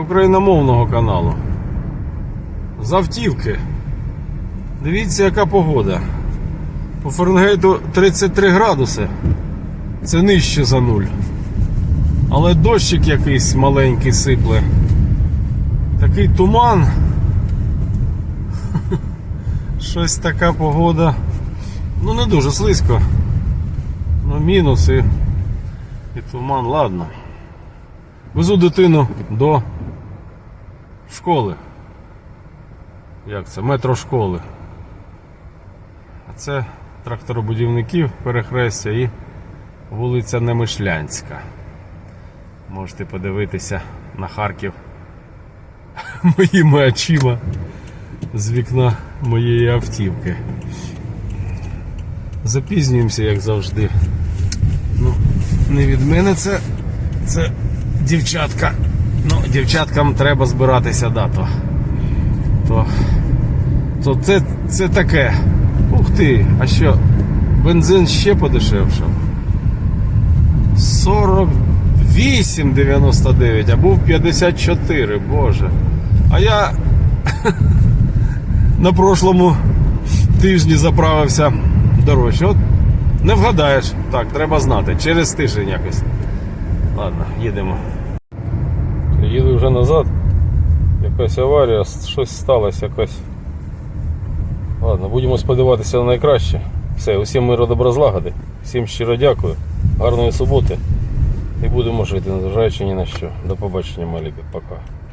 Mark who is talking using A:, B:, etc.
A: Україномовного каналу. З автівки. Дивіться, яка погода. По Фаренгейту 33 градуси. Це нижче за нуль. Але дощик якийсь маленький сипле. Такий туман. Щось така погода. Ну не дуже слизько. Ну мінус і, і туман, ладно. Везу дитину до школи. Як це? Метро школи. А це тракторобудівників перехрестя і вулиця Немишлянська. Можете подивитися на Харків моїми очима з вікна моєї автівки. Запізнюємося, як завжди. Ну, не від мене це, це дівчатка. Ну, дівчаткам треба збиратися, да, то. То, то це, це таке. Ух ти, а що? Бензин ще подешевшав. 48,99, а був 54, боже. А я на прошлому тижні заправився дорожче. От не вгадаєш. Так, треба знати. Через тиждень якось. Ладно, їдемо. Вже назад. Якась аварія, щось сталося якось. Ладно, будемо сподіватися на найкраще. Все, усім миру добра злагоди. Всім щиро дякую. Гарної суботи. І будемо жити, незважаючи ні на що. До побачення, маліки. Пока.